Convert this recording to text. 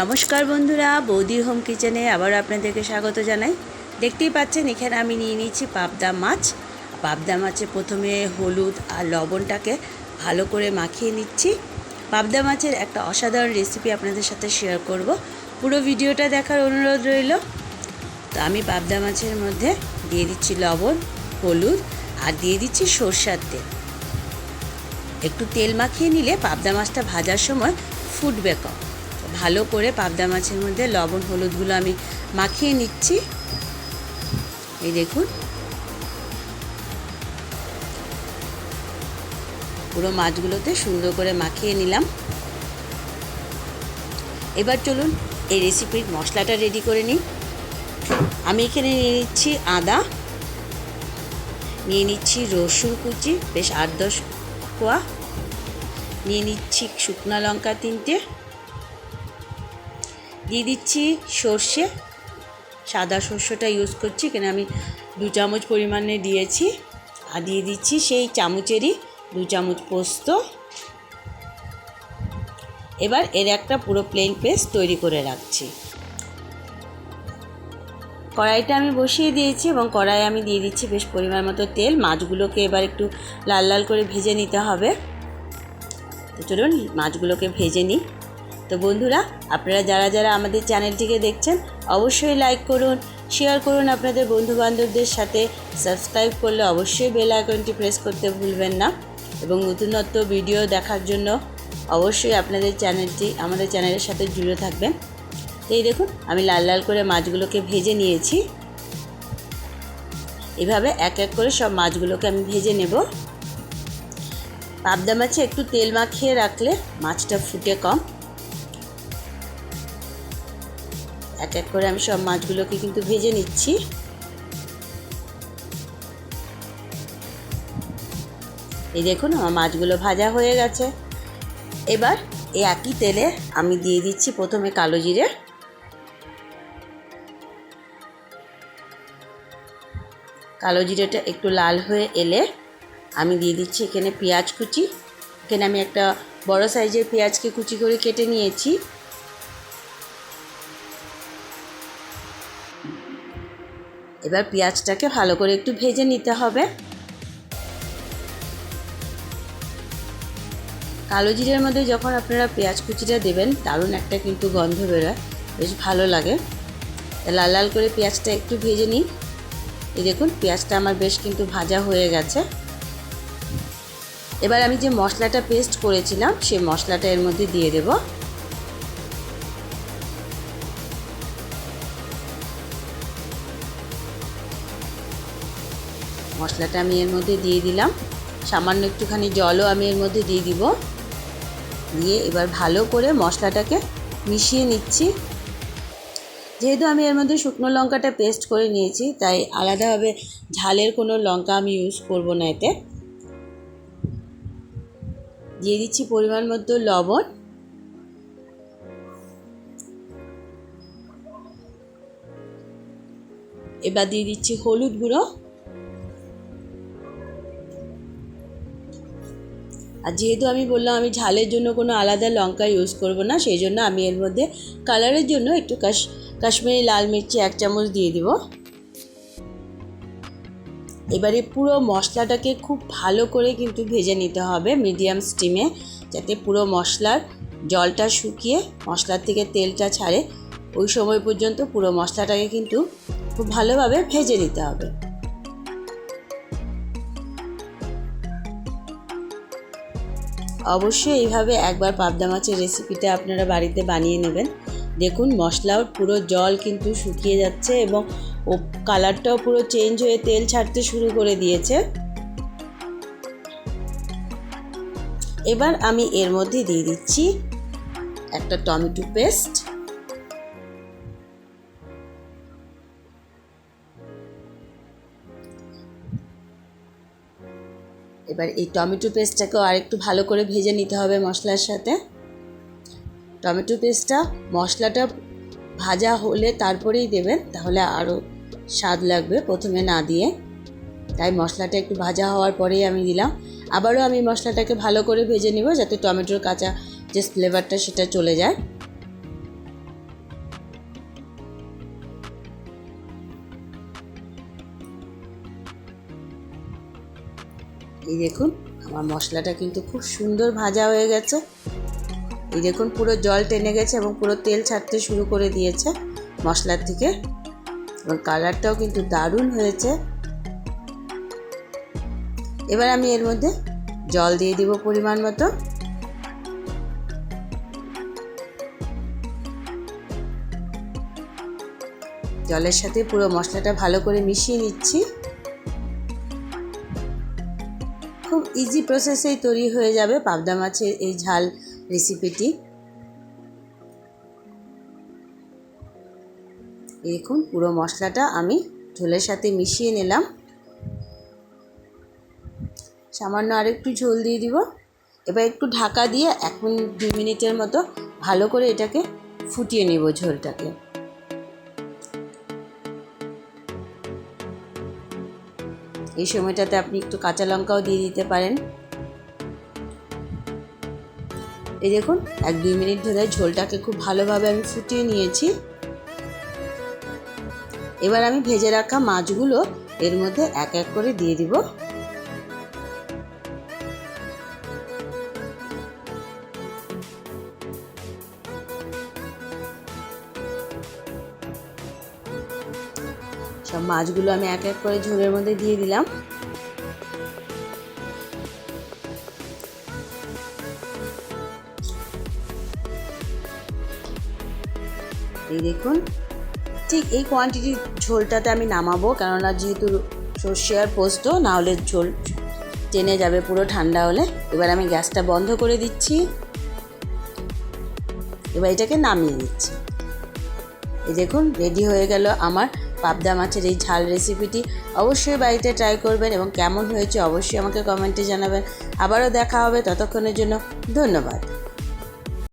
নমস্কার বন্ধুরা, বৌদির হোম কিচেনে আবার আপনাদেরকে স্বাগত জানাই। দেখতেই পাচ্ছেন, এখানে আমি নিয়ে নিচ্ছি পাবদা মাছ। পাবদা মাছে প্রথমে হলুদ আর লবণটাকে ভালো করে মাখিয়ে নিচ্ছি। পাবদা মাছের একটা অসাধারণ রেসিপি আপনাদের সাথে শেয়ার করব। পুরো ভিডিওটা দেখার অনুরোধ রইল। তো আমি পাবদা মাছের মধ্যে দিয়ে দিচ্ছি লবণ, হলুদ আর দিয়ে দিচ্ছি সর্ষার তেল। একটু তেল মাখিয়ে নিলে পাবদা মাছটা ভাজার সময় ফুটবে কম। ভালো করে পাবদা মাছের মধ্যে লবণ, হলুদগুলো আমি মাখিয়ে নিচ্ছি। এই দেখুন। পুরো মাছগুলোতে সুন্দর করে মাখিয়ে নিলাম। এবার চলুন এই রেসিপির মশলাটা রেডি করে নিই। আমি এখানে নিয়ে নিচ্ছি আদা, নিয়ে নিচ্ছি রসুন কুচি, বেশ আট দশ কোয়া। নিয়ে নিচ্ছি শুকনো লঙ্কা তিনটে। দিয়ে দিচ্ছি সর্ষে। সাদা সর্ষেটা ইউজ করছি এখানে আমি দু চামচ পরিমাণে দিয়েছি। আর দিয়ে দিচ্ছি সেই চামচেরই দু চামচ পোস্ত। এবার এর একটা পুরো প্লেন পেস্ট তৈরি করে রাখছি। কড়াইটা আমি বসিয়ে দিয়েছি এবং কড়াইয়ে আমি দিয়ে দিচ্ছি বেশ পরিমাণ মতো তেল। মাছগুলোকে এবার একটু লাল লাল করে ভেজে নিতে হবে। তো চলুন, মাছগুলোকে ভেজে নিই। তো বন্ধুরা, আপনারা যারা যারা আমাদের চ্যানেলটিকে দেখছেন, অবশ্যই লাইক করুন শেয়ার করুন আপনাদের বন্ধুবান্ধবদের সাথে। সাবস্ক্রাইব করলে অবশ্যই বেল আইকনটি প্রেস করতে ভুলবেন না। এবং নতুনত্ব ভিডিও দেখার জন্য অবশ্যই আপনাদের চ্যানেলটি, আমাদের চ্যানেলের সাথে জুড়ে থাকবেন। এই দেখুন, আমি লাল লাল করে মাছগুলোকে ভেজে নিয়েছি। এভাবে এক এক করে সব মাছগুলোকে আমি ভেজে নেব। পাবদা মাছে একটু তেল মাখিয়ে রাখলে মাছটা ফুটে কম। এক এক করে আমি সব মাছগুলোকে কিন্তু ভেজে নিচ্ছি। এই দেখুন, আমার মাছগুলো ভাজা হয়ে গেছে। এবার এই একই তেলে আমি দিয়ে দিচ্ছি প্রথমে কালো জিরে। কালো জিরেটা একটু লাল হয়ে এলে আমি দিয়ে দিচ্ছি এখানে পেঁয়াজ কুচি। এখানে আমি একটা বড় সাইজের পেঁয়াজকে কুচি করে কেটে নিয়েছি। এবার পেঁয়াজটাকে ভালো করে একটু ভেজে নিতে হবে। কালো জিরের মধ্যে যখন আপনারা পেঁয়াজ কুচিটা দেবেন, দারুণ একটা কিন্তু গন্ধ বেরোয়। বেশ ভালো লাগে। লাল লাল করে পেঁয়াজটা একটু ভেজে নিই এই দেখুন, পেঁয়াজটা আমার বেশ কিন্তু ভাজা হয়ে গেছে। এবার আমি যে মশলাটা পেস্ট করেছিলাম, সেই মশলাটা এর মধ্যে দিয়ে দেব। মশলাটা আমি এর মধ্যে দিয়ে দিলাম। সামান্য একটুখানি জলও আমি এর মধ্যে দিয়ে দিব। দিয়ে এবার ভালো করে মশলাটাকে মিশিয়ে নিচ্ছি। যেহেতু আমি এর মধ্যে শুকনো লঙ্কাটা পেস্ট করে নিয়েছি, তাই আলাদাভাবে ঝালের কোনো লঙ্কা আমি ইউজ করব না এতে। দিয়ে দিচ্ছি পরিমাণ মতো লবণ। এবার দিয়ে দিচ্ছি হলুদ গুঁড়ো। আর যেহেতু আমি বললাম আমি ঝালের জন্য কোনো আলাদা লঙ্কা ইউজ করব না, সেই জন্য আমি এর মধ্যে কালারের জন্য একটু কাশ, কাশ্মীরি লাল মির্চি এক চামচ দিয়ে দিব। এবারে পুরো মশলাটাকে খুব ভালো করে কিন্তু ভেজে নিতে হবে মিডিয়াম স্টিমে যাতে পুরো মশলার জলটা শুকিয়ে মশলার থেকে তেলটা ছাড়ে, ওই সময় পর্যন্ত পুরো মশলাটাকে কিন্তু খুব ভালোভাবে ভেজে নিতে হবে। অবশ্যই এইভাবে একবার পাবদা মাছের রেসিপিটা আপনারা বাড়িতে বানিয়ে নেবেন। দেখুন মশলার পুরো জল কিন্তু শুকিয়ে যাচ্ছে এবং ও কালারটাও পুরো চেঞ্জ হয়ে তেল ছাড়তে শুরু করে দিয়েছে। এবার আমি এর মধ্যে দিয়ে দিচ্ছি একটা টমেটো পেস্ট। এবার এই টমেটো পেস্টটাকেও আরেকটু ভালো করে ভেজে নিতে হবে মশলার সাথে। টমেটো পেস্টটা, মশলাটা ভাজা হলে তারপরেই দেবেন, তাহলে আরও স্বাদ লাগবে প্রথমে না দিয়ে। তাই মশলাটা একটু ভাজা হওয়ার পরেই আমি দিলাম। আবারও আমি মশলাটাকে ভালো করে ভেজে নিব যাতে টমেটোর কাঁচা যে ফ্লেভারটা সেটা চলে যায়। এই দেখুন, আমার মশলাটা কিন্তু খুব সুন্দর ভাজা হয়ে গেছে। এই দেখুন, পুরো জল টেনে গেছে এবং পুরো তেল ছাড়তে শুরু করে দিয়েছে মশলার থেকে। এবং কালারটাও কিন্তু দারুণ হয়েছে। এবার আমি এর মধ্যে জল দিয়ে দিব পরিমাণ মতো। জলের সাথে পুরো মশলাটা ভালো করে মিশিয়ে নিচ্ছি। খুব ইজি প্রসেসেই তৈরি হয়ে যাবে পাবদা মাছের এই ঝাল রেসিপিটি দেখুন, পুরো মশলাটা আমি ঝোলের সাথে মিশিয়ে নিলাম। সামান্য আরেকটু ঝোল দিয়ে দিব। এবার একটু ঢাকা দিয়ে এক মিনিট, দুই মিনিটের মতো ভালো করে এটাকে ফুটিয়ে নেব ঝোলটাকে। এই সময়টাতে আপনি একটু কাঁচা লঙ্কাও দিয়ে দিতে পারেন। এই দেখুন, এক দুই মিনিট ধরে ঝোলটাকে খুব ভালোভাবে আমি ফুটিয়ে নিয়েছি। এবার আমি ভেজে রাখা মাছগুলো এর মধ্যে এক এক করে দিয়ে দিব। সব মাছগুলো আমি এক এক করে ঝোলের মধ্যে দিয়ে দিলাম। এই দেখুন, ঠিক এই কোয়ান্টিটির ঝোলটাতে আমি নামাবো, কেননা যেহেতু সর্ষে আর পোস্ত না হলে ঝোল টেনে যাবে পুরো ঠান্ডা হলে। এবার আমি গ্যাসটা বন্ধ করে দিচ্ছি। এবার এটাকে নামিয়ে দিচ্ছি এই দেখুন রেডি হয়ে গেল আমার পাবদা মাছের এই ঝাল রেসিপিটি অবশ্যই বাড়িতে ট্রাই করবেন এবং কেমন হয়েছে অবশ্যই আমাকে কমেন্টে জানাবেন। আবারও দেখা হবে ততক্ষণের জন্য ধন্যবাদ।